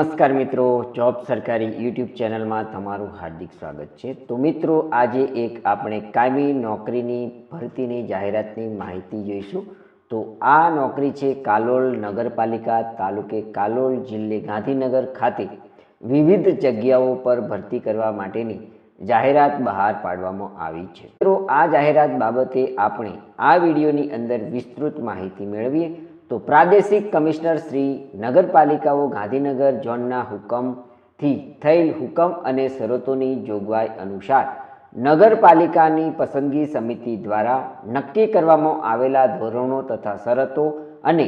નમસ્કાર મિત્રો, જોબ સરકારી યુટ્યુબ ચેનલમાં તમારું હાર્દિક સ્વાગત છે. તો મિત્રો, આજે એક આપણે કાયમી નોકરીની, ભરતીની જાહેરાતની માહિતી જોઈશું. તો આ નોકરી છે કાલોલ નગરપાલિકા તાલુકે કાલોલ જિલ્લે ગાંધીનગર ખાતે વિવિધ જગ્યાઓ પર ભરતી કરવા માટેની જાહેરાત બહાર પાડવામાં આવી છે. મિત્રો, આ જાહેરાત બાબતે આપણે આ વિડીયોની અંદર વિસ્તૃત માહિતી મેળવીએ. તો પ્રાદેશિક કમિશનર શ્રી નગરપાલિકાઓ ગાંધીનગર ઝોનના હુકમથી થયેલ હુકમ અને શરતોની જોગવાઈ અનુસાર નગરપાલિકાની પસંદગી સમિતિ દ્વારા નક્કી કરવામાં આવેલા ધોરણો તથા શરતો અને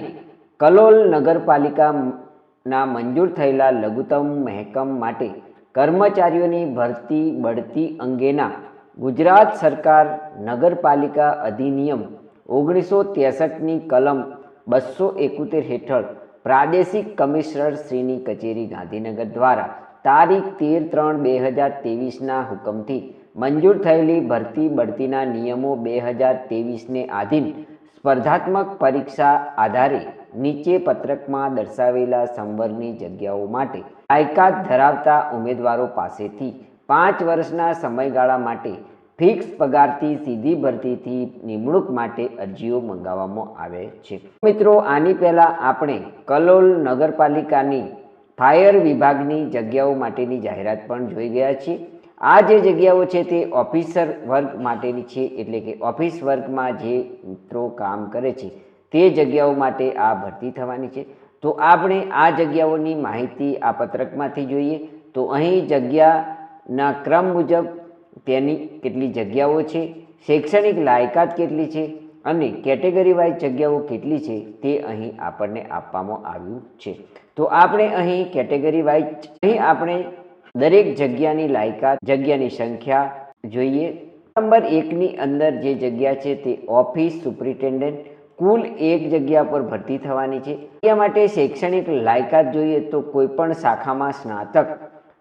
કલોલ નગરપાલિકાના મંજૂર થયેલા લઘુત્તમ મહેકમ માટે કર્મચારીઓની ભરતી બઢતી અંગેના ગુજરાત સરકાર નગરપાલિકા અધિનિયમ ઓગણીસો ત્રેસઠની કલમ બસો એકોતેર હેઠળ પ્રાદેશિક કમિશનર શ્રીની કચેરી ગાંધીનગર દ્વારા તારીખ તેર ત્રણ બે હજાર તેવીસના હુકમથી મંજૂર થયેલી ભરતી બઢતીના નિયમો બે હજાર તેવીસને આધીન સ્પર્ધાત્મક પરીક્ષા આધારે નીચે પત્રકમાં દર્શાવેલા સંવર્ગની જગ્યાઓ માટે લાયકાત ધરાવતા ઉમેદવારો પાસેથી પાંચ વર્ષના સમયગાળા માટે ફિક્સ પગારથી સીધી ભરતીથી નિમણૂક માટે અરજીઓ મંગાવવામાં આવે છે. મિત્રો, આની પહેલાં આપણે કલોલ નગરપાલિકાની ફાયર વિભાગની જગ્યાઓ માટેની જાહેરાત પણ જોઈ ગયા છીએ. આ જે જગ્યાઓ છે તે ઓફિસર વર્ગ માટેની છે, એટલે કે ઓફિસ વર્ગમાં જે મિત્રો કામ કરે છે, તે જગ્યાઓ માટે આ ભરતી થવાની છે. તો આપણે આ જગ્યાઓની માહિતી આ પત્રકમાંથી જોઈએ. તો અહીં જગ્યાના ક્રમ મુજબ તેની કેટલી જગ્યાઓ છે, શૈક્ષણિક લાયકાત કેટલી છે અને કેટેગરી વાઇઝ જગ્યાઓ કેટલી છે તે અહીં આપણને આપવામાં આવ્યું છે. તો આપણે અહીં કેટેગરી વાઇઝ અહીં આપણે દરેક જગ્યાની લાયકાત, જગ્યાની સંખ્યા જોઈએ. નંબર એકની અંદર જે જગ્યા છે તે ઓફિસ, સુપ્રિન્ટેન્ડન્ટ, કુલ એક જગ્યા પર ભરતી થવાની છે. એ માટે શૈક્ષણિક લાયકાત જોઈએ તો કોઈપણ શાખામાં સ્નાતક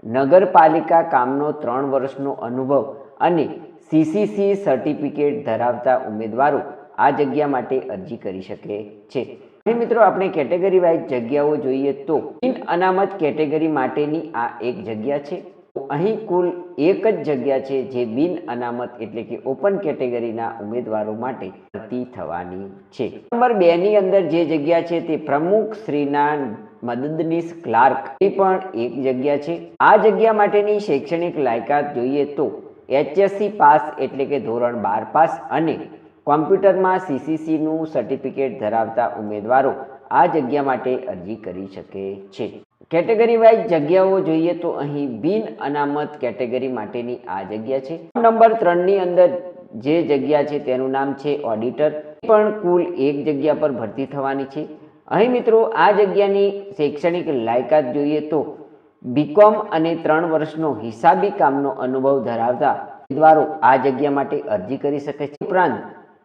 નગરપાલિકા કામનો ત્રણ વર્ષનો અનુભવ અને સીસીસી સર્ટિફિકેટ ધરાવતા ઉમેદવારો આ જગ્યા માટે અરજી કરી શકે છે. અને મિત્રો, આપણે કેટેગરી વાઇઝ જગ્યાઓ જોઈએ તો બિન અનામત કેટેગરી માટેની આ એક જગ્યા છે. અહીં કુલ એક જ જગ્યા છે જે બિન અનામત એટલે કે ઓપન કેટેગરીના ઉમેદવારો માટે ભરતી થવાની છે. નંબર બેની અંદર જે જગ્યા છે તે પ્રમુખ શ્રીના મદદનીશ ક્લાર્ક. એ પણ એક જગ્યા છે. આ જગ્યા માટેની શૈક્ષણિક લાયકાત જોઈએ તો એચએસસી પાસ એટલે કે ધોરણ બાર પાસ અને કોમ્પ્યુટરમાં સીસીસીનું સર્ટિફિકેટ ધરાવતા ઉમેદવારો આ જગ્યા માટે અરજી કરી શકે છે. કેટેગરી વાઇઝ જગ્યાઓ જોઈએ તો અહીં બિન અનામત કેટેગરી માટેની આ જગ્યા છે. નંબર ત્રણની અંદર જે જગ્યા છે તેનું નામ છે ઓડિટર. પણ કુલ એક જગ્યા પર ભરતી થવાની છે. અહીં મિત્રો આ જગ્યાની શૈક્ષણિક લાયકાત જોઈએ તો બીકોમ અને ત્રણ વર્ષનો હિસાબી કામનો અનુભવ ધરાવતા ઉમેદવારો આ જગ્યા માટે અરજી કરી શકે છે. ઉપરાંત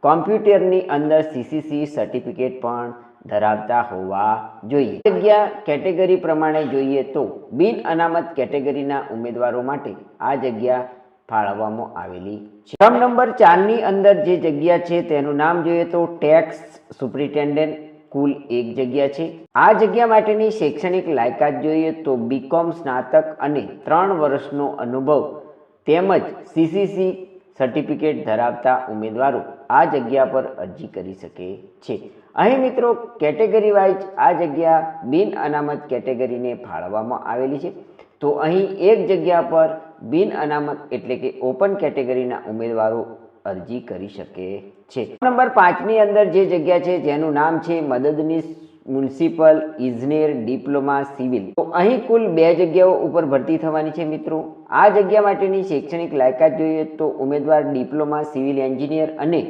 કોમ્પ્યુટરની અંદર સીસીસી સર્ટિફિકેટ પણ ધરાવતા હોવા જોઈએ. જગ્યા કેટેગરી પ્રમાણે જોઈએ તો બિન અનામત કેટેગરીના ઉમેદવારો માટે આ જગ્યા ફાળવવામાં આવેલી છે. ક્રમ નંબર ચારની અંદર જે જગ્યા છે તેનું નામ જોઈએ તો ટેક્સ સુપ્રિન્ટેન્ડન્ટ કુલ એક જગ્યા છે. આ જગ્યા માટેની શૈક્ષણિક લાયકાત જોઈએ તો બીકોમ સ્નાતક અને ત્રણ વર્ષનો અનુભવ તેમજ સીસીસી સર્ટિફિકેટ ધરાવતા ઉમેદવારો આ જગ્યા પર અરજી કરી શકે છે. અહીં મિત્રો કેટેગરી વાઇઝ આ જગ્યા બિન અનામત કેટેગરીને ફાળવવામાં આવેલી છે. તો અહીં એક જગ્યા પર બિન અનામત એટલે કે ઓપન કેટેગરીના ઉમેદવારો અરજી કરી શકે છે. નંબર પાંચની અંદર જે જગ્યા છે, જેનું નામ છે મદદનીશ મ્યુનિસિપલ ઇજનેર ડિપ્લોમા સિવિલ. તો અહીં કુલ બે જગ્યાઓ ઉપર ભરતી થવાની છે મિત્રો. આ જગ્યા માટેની શૈક્ષણિક લાયકાત જોઈએ તો ઉમેદવાર ડિપ્લોમા સિવિલ એન્જિનિયર અને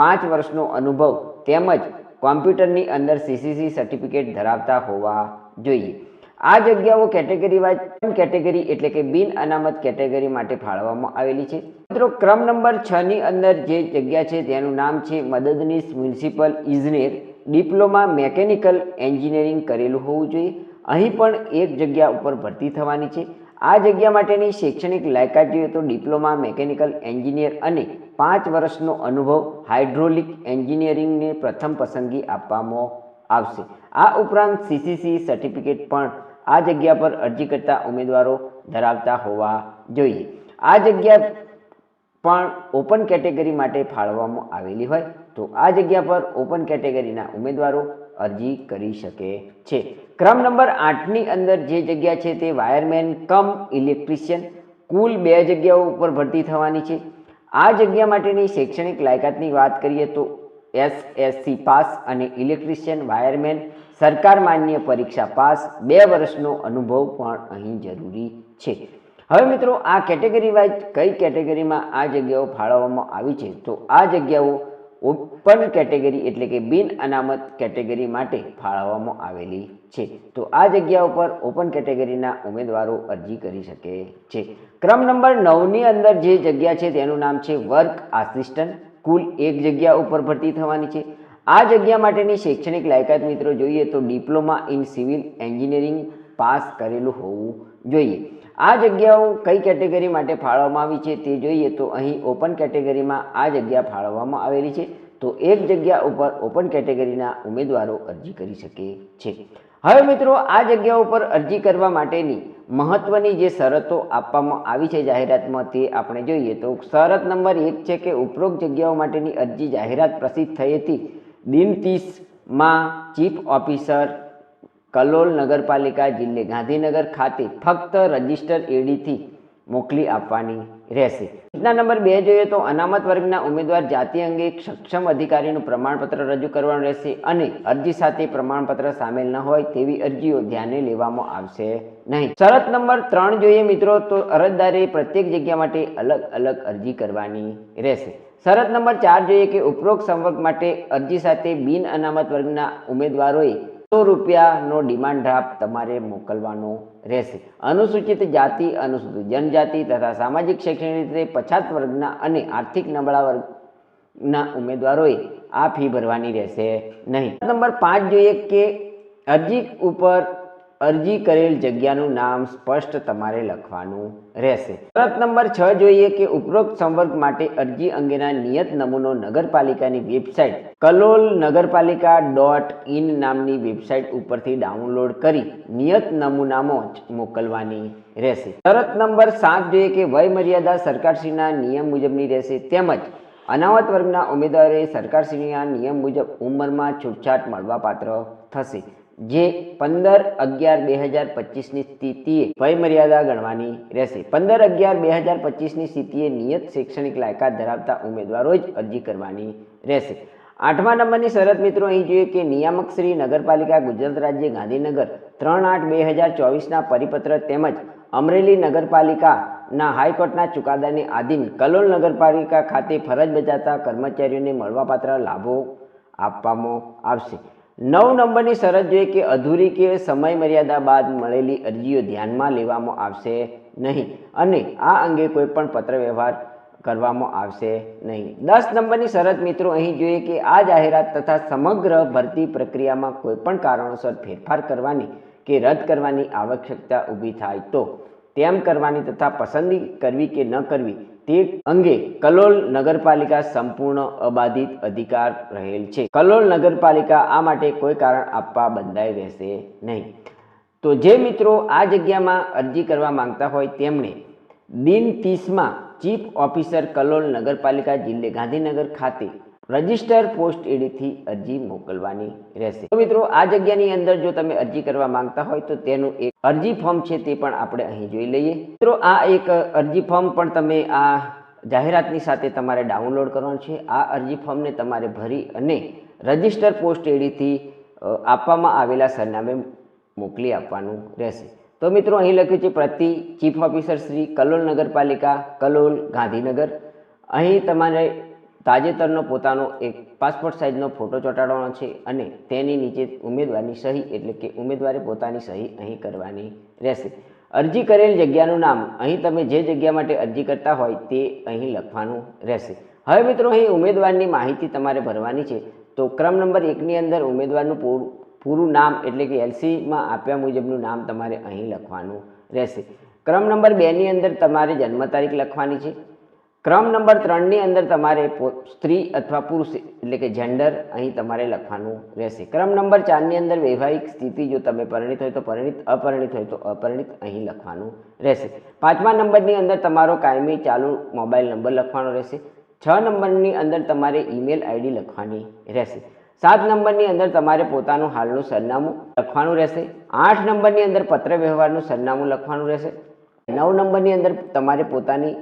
પાંચ વર્ષનો અનુભવ તેમજ કોમ્પ્યુટરની અંદર સીસીસી સર્ટિફિકેટ ધરાવતા હોવા જોઈએ. આ જગ્યાઓ કેટેગરી વાઇઝ કેટેગરી એટલે કે બિન અનામત કેટેગરી માટે ફાળવવામાં આવેલી છે. મિત્રો, ક્રમ નંબર છ ની અંદર જે જગ્યા છે તેનું નામ છે મદદનીશ મ્યુનિસિપલ ઇજનેર. ડિપ્લોમા મેકેનિકલ એન્જિનિયરિંગ કરેલું હોવું જોઈએ. અહીં પણ એક જગ્યા ઉપર ભરતી થવાની છે. આ જગ્યા માટેની શૈક્ષણિક લાયકાત જોઈએ તો ડિપ્લોમા મેકેનિકલ એન્જિનિયર અને પાંચ વર્ષનો અનુભવ હાઇડ્રોલિક એન્જિનિયરિંગને પ્રથમ પસંદગી આપવામાં આવશે. આ ઉપરાંત સીસીસી સર્ટિફિકેટ પણ આ જગ્યા પર અરજી કરતા ઉમેદવારો ધરાવતા હોવા જોઈએ. આ જગ્યા પણ ઓપન કેટેગરી માટે ફાળવવામાં આવેલી હોય તો આ જગ્યા પર ઓપન કેટેગરીના ઉમેદવારો અરજી કરી શકે છે. ક્રમ નંબર આઠની અંદર જે જગ્યા છે તે વાયરમેન કમ ઇલેક્ટ્રિશિયન કુલ બે જગ્યાઓ ઉપર ભરતી થવાની છે. આ જગ્યા માટેની શૈક્ષણિક લાયકાતની વાત કરીએ તો એસએસસી પાસ અને ઇલેક્ટ્રિશિયન વાયરમેન સરકાર માન્ય પરીક્ષા પાસ બે વર્ષનો અનુભવ પણ અહીં જરૂરી છે. હવે મિત્રો, આ કેટેગરી વાઇઝ કઈ કેટેગરીમાં આ જગ્યાઓ ફાળવવામાં આવી છે? તો આ જગ્યાઓ ઓપન કેટેગરી એટલે કે બિન અનામત કેટેગરી માટે ફાળવવામાં આવેલી છે. તો આ જગ્યા ઉપર ઓપન કેટેગરીના ઉમેદવારો અરજી કરી શકે છે. ક્રમ નંબર નવની અંદર જે જગ્યા છે તેનું નામ છે વર્ક આસિસ્ટન્ટ. કુલ એક જગ્યા ઉપર ભરતી થવાની છે. આ જગ્યા માટેની શૈક્ષણિક લાયકાત મિત્રો જોઈએ તો diploma in civil engineering pass કરેલું હોવું જોઈએ. આ જગ્યાઓ કઈ કેટેગરી માટે ફાળવવામાં આવી છે તે જોઈએ તો અહીં ઓપન કેટેગરીમાં આ જગ્યા ફાળવવામાં આવેલી છે. તો એક જગ્યા ઉપર ઓપન કેટેગરીના ઉમેદવારો અરજી કરી શકે છે. હવે મિત્રો, આ જગ્યા ઉપર અરજી કરવા માટેની મહત્વની જે શરતો આપવામાં આવી છે જાહેરાતમાં તે આપણે જોઈએ તો શરત નંબર એક છે કે ઉપરોક્ત જગ્યાઓ માટેની અરજી જાહેરાત પ્રસિદ્ધ થઈ હતી. દિન ચીફ ઓફિસર કલોલ નગરપાલિકા જિલ્લે ગાંધીનગર ખાતે ફક્ત રજિસ્ટર એડીથી મોકલી આપવાની રહેશે. યોજના નંબર બે જોઈએ તો અનામત વર્ગના ઉમેદવાર જાતિ અંગે સક્ષમ અધિકારીનું પ્રમાણપત્ર રજૂ કરવાનું રહેશે અને અરજી સાથે પ્રમાણપત્ર સામેલ ન હોય તેવી અરજીઓ ધ્યાને લેવામાં આવશે નહીં. શરત નંબર ત્રણ જોઈએ મિત્રો તો અરજદારે પ્રત્યેક જગ્યા માટે અલગ અલગ અરજી કરવાની રહેશે. શરત નંબર ચાર જોઈએ કે ઉપરોક્ત સંવર્ગ માટે અરજી સાથે બિન અનામત વર્ગના ઉમેદવારોએ સો રૂપિયાનો ડિમાન્ડ ડ્રાફ્ટ તમારે મોકલવાનો રહેશે. અનુસૂચિત જાતિ, અનુસૂચિત જનજાતિ તથા સામાજિક શૈક્ષણિક રીતે પછાત વર્ગના અને આર્થિક નબળા વર્ગના ઉમેદવારોએ આ ફી ભરવાની રહેશે નહીં. નંબર પાંચ જોઈએ કે અરજી ઉપર અરજી કરેલ જગ્યાનું નામ સ્પષ્ટ તમારે લખવાનું રહેશે. શરત નંબર છ જોઈએ કે ઉપરોક્ત સંવર્ગ માટે અરજી અંગેના નિયત નમૂનો નગરપાલિકાની website Kalol Nagarpalika dot in નામની વેબસાઇટ ઉપરથી ડાઉનલોડ કરી નિયત નમૂનામાં જ મોકલવાની રહેશે. શરત નંબર સાત જોઈએ કે વય મર્યાદા સરકારશ્રીના નિયમ મુજબની રહેશે તેમજ અનામત વર્ગના ઉમેદવારોએ સરકારશ્રીના નિયમ મુજબ ઉંમરમાં છૂટછાટ મળવાપાત્ર થશે. જે પંદર અગિયાર બે હજાર પચીસની સ્થિતિએ વય મર્યાદા ગણવાની રહેશે. પંદર અગિયાર બે હજાર પચીસની સ્થિતિએ નિયત શૈક્ષણિક લાયકાત ધરાવતા ઉમેદવારો જ અરજી કરવાની રહેશે. આઠમા નંબરની શરત મિત્રો અહીં જોઈએ કે નિયામક શ્રી નગરપાલિકા ગુજરાત રાજ્ય ગાંધીનગર ત્રણ આઠ બે હજાર ચોવીસના પરિપત્ર તેમજ અમરેલી નગરપાલિકાના હાઈકોર્ટના ચુકાદાને આધીન કલોલ નગરપાલિકા ખાતે ફરજ બજાતા કર્મચારીઓને મળવાપાત્ર લાભો આપવામાં આવશે. નવ નંબરની શરત જોઈએ કે અધૂરી કે સમય મર્યાદા બાદ મળેલી અરજીઓ ધ્યાનમાં લેવામાં આવશે નહીં અને આ અંગે કોઈ પણ પત્ર વ્યવહાર કરવામાં આવશે નહીં. દસ નંબરની શરત મિત્રો અહીં જોઈએ કે આ જાહેરાત તથા સમગ્ર ભરતી પ્રક્રિયામાં કોઈ પણ કારણોસર ફેરફાર કરવાની કે રદ કરવાની આવશ્યકતા ઊભી થાય તો તેમ કરવાની તથા પસંદગી કરવી કે ન કરવી તે અંગે કલોલ નગરપાલિકા સંપૂર્ણ અબાધિત અધિકાર રહેલ છે. કલોલ નગરપાલિકા આ માટે કોઈ કારણ આપવા બંધાઈ રહેશે નહીં. તો જે મિત્રો આ જગ્યામાં અરજી કરવા માંગતા હોય તેમણે દિન ત્રીસમાં ચીફ ઓફિસર કલોલ નગરપાલિકા જિલ્લે ગાંધીનગર ખાતે રજિસ્ટર પોસ્ટ એડીથી અરજી મોકલવાની રહેશે. તો મિત્રો, આ જગ્યાની અંદર જો તમે અરજી કરવા માંગતા હોય તો તેનું એક અરજી ફોર્મ છે તે પણ આપણે અહીં જોઈ લઈએ. મિત્રો, આ એક અરજી ફોર્મ પણ તમે આ જાહેરાતની સાથે તમારે ડાઉનલોડ કરવાનું છે. આ અરજી ફોર્મને તમારે ભરી અને રજિસ્ટર પોસ્ટ એડીથી આપવામાં આવેલા સરનામે મોકલી આપવાનું રહેશે. તો મિત્રો, અહીં લખ્યું છે, પ્રતિ ચીફ ઓફિસર શ્રી કલોલ નગરપાલિકા, કલોલ ગાંધીનગર. અહીં તમારે તાજેતરનો પોતાનો એક પાસપોર્ટ સાઇઝનો ફોટો ચોંટાડવાનો છે અને તેની નીચે ઉમેદવારની સહી, એટલે કે ઉમેદવારે પોતાની સહી અહીં કરવાની રહેશે. અરજી કરેલ જગ્યાનું નામ, અહીં તમે જે જગ્યા માટે અરજી કરતા હોય તે અહીં લખવાનું રહેશે. હવે મિત્રો, અહીં ઉમેદવારની માહિતી તમારે ભરવાની છે. તો ક્રમ નંબર એકની અંદર ઉમેદવારનું પૂરું પૂરું નામ, એટલે કે એલસીમાં આપ્યા મુજબનું નામ તમારે અહીં લખવાનું રહેશે. ક્રમ નંબર બેની અંદર તમારે જન્મ તારીખ લખવાની છે. ક્રમ નંબર ત્રણની અંદર તમારે સ્ત્રી અથવા પુરુષ, એટલે કે જેન્ડર અહીં તમારે લખવાનું રહેશે. ક્રમ નંબર ચારની અંદર વૈવાહિક સ્થિતિ જો તમે પરિણિત હોય તો પરિણિત, અપરિણિત હોય તો અપરિણિત અહીં લખવાનું રહેશે. પાંચમા નંબરની અંદર તમારો કાયમી ચાલુ મોબાઈલ નંબર લખવાનો રહેશે. છ નંબરની અંદર તમારે ઈમેલ આઈડી લખવાની રહેશે. સાત નંબરની અંદર તમારે પોતાનું હાલનું સરનામું લખવાનું રહેશે. આઠ નંબરની અંદર પત્ર વ્યવહારનું સરનામું લખવાનું રહેશે. નવ નંબરની અંદર તમારે પોતાની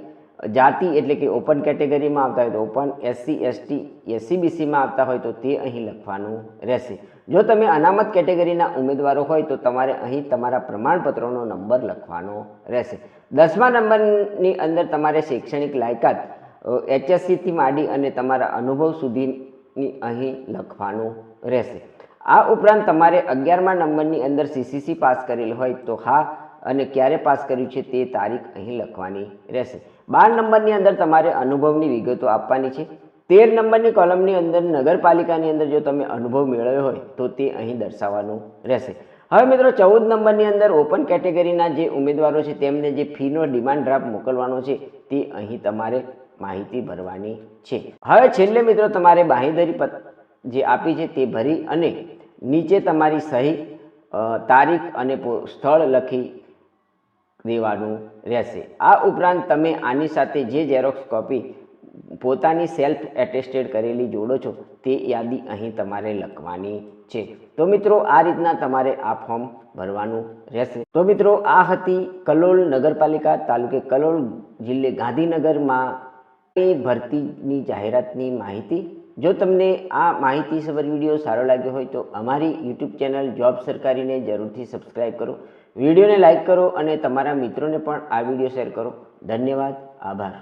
જાતિ એટલે કે ઓપન કેટેગરીમાં આવતા હોય તો ઓપન એસસી એસટી એસસી બીસીમાં આવતા હોય તો તે અહીં લખવાનું રહેશે. જો તમે અનામત કેટેગરીના ઉમેદવારો હોય તો તમારે અહીં તમારા પ્રમાણપત્રોનો નંબર લખવાનો રહેશે. દસમા નંબરની અંદર તમારે શૈક્ષણિક લાયકાત એચએસસીથી માંડી અને તમારા અનુભવ સુધીની અહીં લખવાનું રહેશે. આ ઉપરાંત તમારે અગિયારમા નંબરની અંદર સીસીસી પાસ કરેલ હોય તો હા અને ક્યારે પાસ કર્યું છે તે તારીખ અહીં લખવાની રહેશે. બાર નંબરની અંદર તમારે અનુભવની વિગતો આપવાની છે. તેર નંબરની કોલમની અંદર નગરપાલિકાની અંદર જો તમે અનુભવ મેળવ્યો હોય તો તે અહીં દર્શાવવાનું રહેશે. હવે મિત્રો ચૌદ નંબરની અંદર ઓપન કેટેગરીના જે ઉમેદવારો છે તેમને જે ફીનો ડિમાન્ડ ડ્રાફ્ટ મોકલવાનો છે તે અહીં તમારે માહિતી ભરવાની છે. હવે છેલ્લે મિત્રો તમારે બાંહેધરી પત, જે આપી છે તે ભરી અને નીચે તમારી સહી તારીખ અને સ્થળ લખી દેવાનું રહેશે. આ ઉપરાંત તમે આની સાથે જે ઝેરોક્સ કોપી પોતાની સેલ્ફ એટેસ્ટેડ કરેલી જોડો છો, તે યાદી અહીં તમારે લખવાની છે. તો મિત્રો, આ રીતના તમારે આ ફોર્મ ભરવાનું રહેશે. તો મિત્રો, આ હતી કલોલ નગરપાલિકા તાલુકે કલોલ જિલ્લે ગાંધીનગરમાં ભરતીની જાહેરાતની માહિતી. જો તમને આ માહિતીસભર વીડિયો સારો લાગ્યો હોય તો અમારી યુટ્યુબ ચેનલ જોબ સરકારીને જરૂરથી સબસ્ક્રાઈબ કરો. વિડીયોને લાઇક કરો અને તમારા મિત્રોને પણ આ વીડિયો શેર કરો. ધન્યવાદ. આભાર.